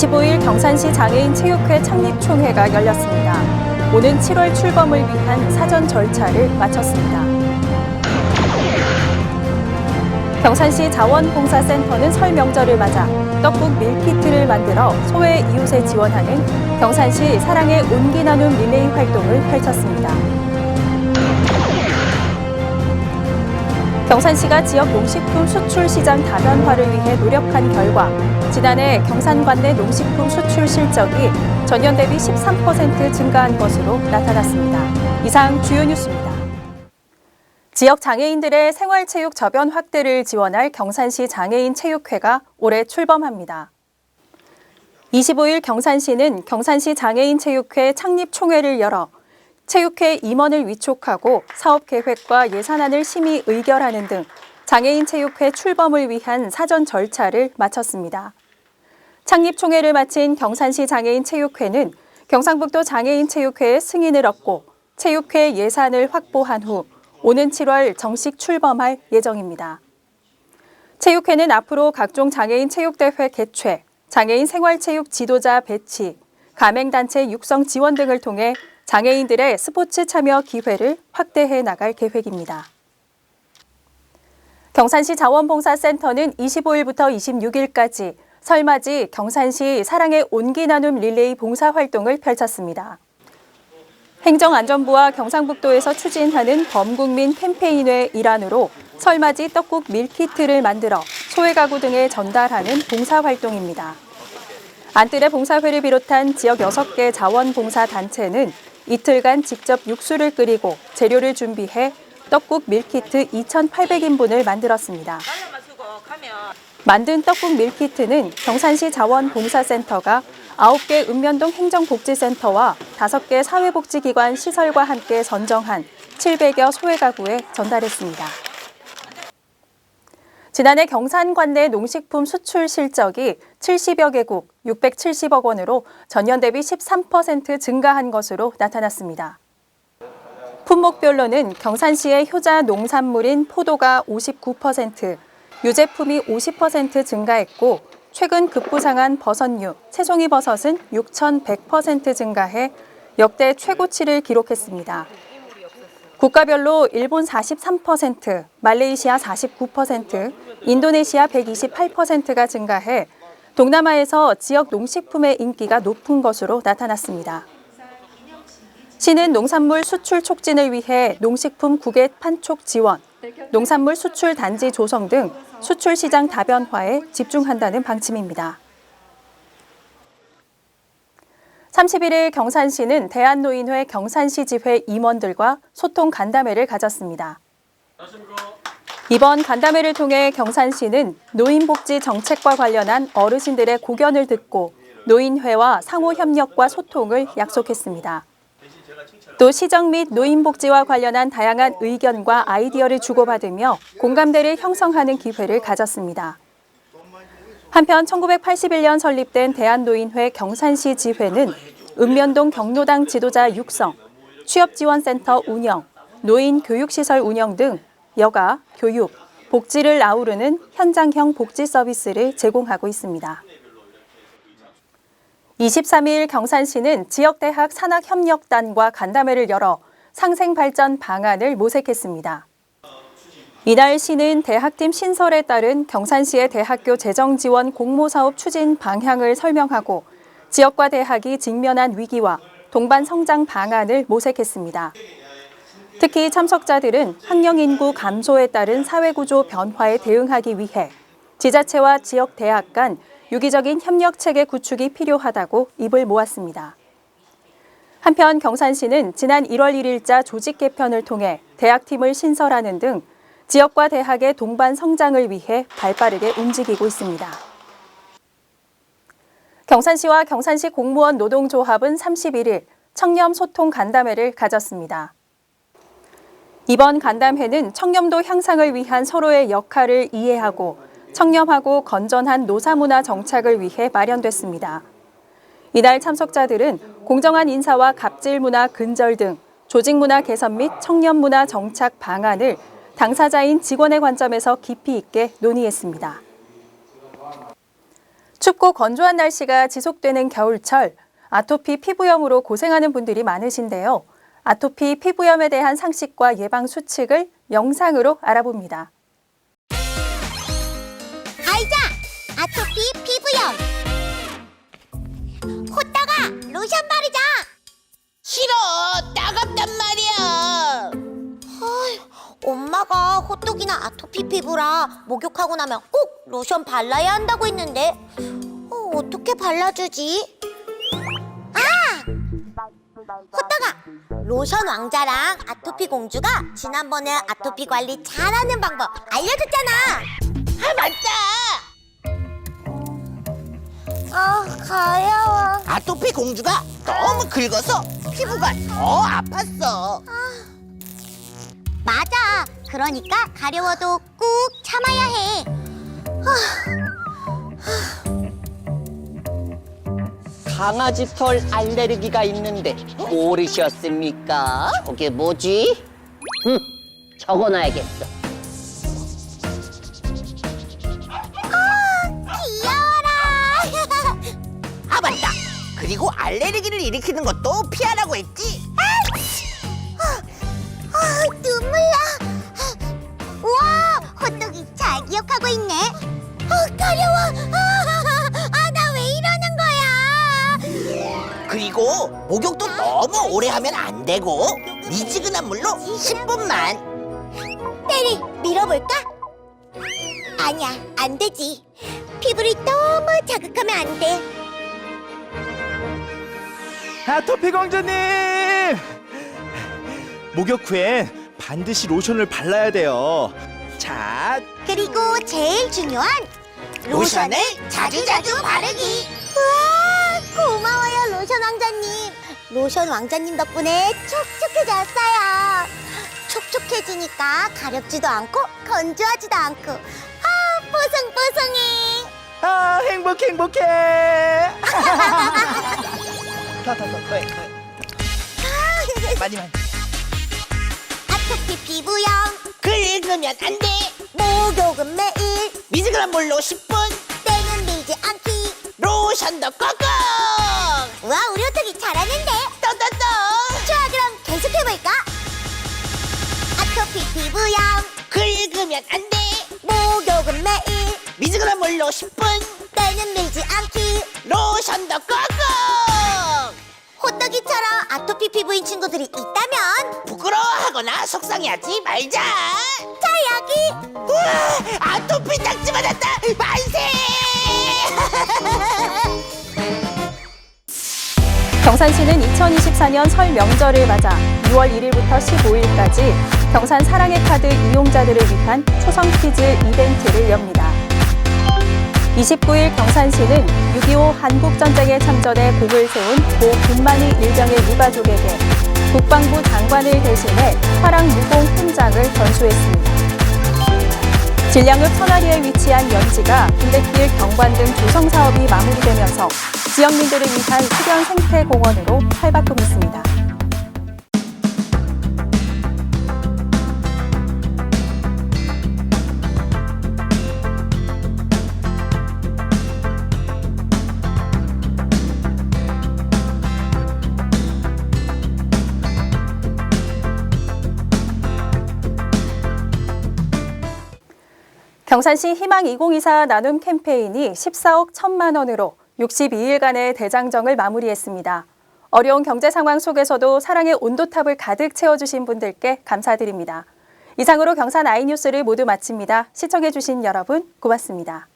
25일 경산시 장애인 체육회 창립총회가 열렸습니다. 오는 7월 출범을 위한 사전 절차를 마쳤습니다. 경산시 자원봉사센터는 설 명절을 맞아 떡국 밀키트를 만들어 소외 이웃에 지원하는 경산시 사랑의 온기 나눔 릴레이 활동을 펼쳤습니다. 경산시가 지역 농식품 수출 시장 다변화를 위해 노력한 결과 지난해 경산 관 내 농식품 수출 실적이 전년 대비 13% 증가한 것으로 나타났습니다. 이상 주요 뉴스입니다. 지역 장애인들의 생활체육 저변 확대를 지원할 경산시 장애인 체육회가 올해 출범합니다. 25일 경산시는 경산시 장애인 체육회 창립 총회를 열어 체육회 임원을 위촉하고 사업 계획과 예산안을 심의 의결하는 등 장애인 체육회 출범을 위한 사전 절차를 마쳤습니다. 창립 총회를 마친 경산시 장애인 체육회는 경상북도 장애인 체육회의 승인을 얻고 체육회 예산을 확보한 후 오는 7월 정식 출범할 예정입니다. 체육회는 앞으로 각종 장애인 체육대회 개최, 장애인 생활체육 지도자 배치, 가맹단체 육성 지원 등을 통해 장애인들의 스포츠 참여 기회를 확대해 나갈 계획입니다. 경산시 자원봉사센터는 25일부터 26일까지 설맞이 경산시 사랑의 온기 나눔 릴레이 봉사 활동을 펼쳤습니다. 행정안전부와 경상북도에서 추진하는 범국민 캠페인의 일환으로 설맞이 떡국 밀키트를 만들어 소외 가구 등에 전달하는 봉사 활동입니다. 안뜰의 봉사회를 비롯한 지역 6개 자원봉사 단체는 이틀간 직접 육수를 끓이고 재료를 준비해 떡국 밀키트 2,800인분을 만들었습니다. 만든 떡국 밀키트는 경산시 자원봉사센터가 9개 읍면동 행정복지센터와 5개 사회복지기관 시설과 함께 선정한 700여 소외가구에 전달했습니다. 지난해 경산 관내 농식품 수출 실적이 70여 개국 670억 원으로 전년 대비 13% 증가한 것으로 나타났습니다. 품목별로는 경산시의 효자 농산물인 포도가 59%, 유제품이 50% 증가했고 최근 급부상한 버섯류, 새송이 버섯은 6,100% 증가해 역대 최고치를 기록했습니다. 국가별로 일본 43%, 말레이시아 49%, 인도네시아 128%가 증가해 동남아에서 지역 농식품의 인기가 높은 것으로 나타났습니다. 시는 농산물 수출 촉진을 위해 농식품 국외 판촉 지원, 농산물 수출 단지 조성 등 수출 시장 다변화에 집중한다는 방침입니다. 31일 경산시는 대한노인회 경산시 지회 임원들과 소통 간담회를 가졌습니다. 이번 간담회를 통해 경산시는 노인복지 정책과 관련한 어르신들의 고견을 듣고 노인회와 상호 협력과 소통을 약속했습니다. 또 시정 및 노인복지와 관련한 다양한 의견과 아이디어를 주고받으며 공감대를 형성하는 기회를 가졌습니다. 한편 1981년 설립된 대한노인회 경산시 지회는 읍면동 경로당 지도자 육성, 취업지원센터 운영, 노인 교육시설 운영 등 여가, 교육, 복지를 아우르는 현장형 복지 서비스를 제공하고 있습니다. 23일 경산시는 지역대학 산학협력단과 간담회를 열어 상생발전 방안을 모색했습니다. 이날 시는 대학팀 신설에 따른 경산시의 대학교 재정 지원 공모 사업 추진 방향을 설명하고 지역과 대학이 직면한 위기와 동반 성장 방안을 모색했습니다. 특히 참석자들은 학령 인구 감소에 따른 사회구조 변화에 대응하기 위해 지자체와 지역 대학 간 유기적인 협력 체계 구축이 필요하다고 입을 모았습니다. 한편 경산시는 지난 1월 1일자 조직 개편을 통해 대학팀을 신설하는 등 지역과 대학의 동반 성장을 위해 발빠르게 움직이고 있습니다. 경산시와 경산시 공무원 노동조합은 31일 청렴 소통 간담회를 가졌습니다. 이번 간담회는 청렴도 향상을 위한 서로의 역할을 이해하고 청렴하고 건전한 노사문화 정착을 위해 마련됐습니다. 이날 참석자들은 공정한 인사와 갑질 문화 근절 등 조직 문화 개선 및 청렴 문화 정착 방안을 당사자인 직원의 관점에서 깊이 있게 논의했습니다. 춥고 건조한 날씨가 지속되는 겨울철, 아토피 피부염으로 고생하는 분들이 많으신데요. 아토피 피부염에 대한 상식과 예방 수칙을 영상으로 알아봅니다. 아이자! 아토피 피부염! 호떡아 로션 바르자! 싫어! 따갑단 말이야! 엄마가 호떡이나 아토피 피부라 목욕하고 나면 꼭 로션 발라야 한다고 했는데 어, 어떻게 발라주지? 아! 호떡아 로션 왕자랑 아토피 공주가 지난번에 아토피 관리 잘하는 방법 알려줬잖아 아 맞다 아 가야워 아토피 공주가 너무 긁어서 피부가 더 아팠어 맞아. 그러니까 가려워도 꾹 참아야 해. 강아지 털 알레르기가 있는데 모르셨습니까? 저게 뭐지? 흠, 적어놔야겠어. 귀여워라. 아 맞다 그리고 알레르기를 일으키는 것도 피하라고 했지 아, 눈물 나. 우와, 호떡이 잘 기억하고 있네. 목욕도 너무 오래 하면 안 되고 미지근한 물로 10분만 때리 밀어볼까? 아니야, 안 되지. 피부를 너무 자극하면 안 돼. 아토피 공주님! 목욕 후엔 반드시 로션을 발라야 돼요. 자, 그리고 제일 중요한 로션을 자주자주 바르기 우와 고마워요 로션 로션 왕자님 덕분에 촉촉해졌어요. 촉촉해지니까 가렵지도 않고 건조하지도 않고. 아 뽀송뽀송해. 아 행복 행복해. 더더더 더해 더해. 많이 많이. 아토피 피부염. 긁으면 안 돼. 목욕은 매일. 미지근한 물로 10분. 때는 밀지 않기. 로션도 우 와 우리 호떡이 잘하는데. 떠떠떠. 좋아 그럼 계속해볼까? 아토피 피부염. 긁으면 안돼. 목욕은 매일. 미지근한 물로 10분. 때는 밀지 않기. 로션도 꽉꽉. 호떡이처럼 아토피 피부인 친구들이 있다면. 부끄러워하거나 속상해하지 말자. 자 여기. 우와 아토피 딱지 맞았다 경산시는 2024년 설 명절을 맞아 6월 1일부터 15일까지 경산 사랑의 카드 이용자들을 위한 초성 퀴즈 이벤트를 엽니다. 29일 경산시는 6.25 한국전쟁에 참전해 공을 세운 고 김만희 일병의 유가족에게 국방부 장관을 대신해 화랑 무공 훈장을 전수했습니다. 진량읍 선화리에 위치한 연지가 군대길 경관 등 조성 사업이 마무리되면서 지역민들을 위한 수변 생태 공원으로 탈바꿈했습니다. 경산시 희망 2024 나눔 캠페인이 14억 1천만 원으로 62일간의 대장정을 마무리했습니다. 어려운 경제 상황 속에서도 사랑의 온도탑을 가득 채워주신 분들께 감사드립니다. 이상으로 경산 아이뉴스를 모두 마칩니다. 시청해주신 여러분 고맙습니다.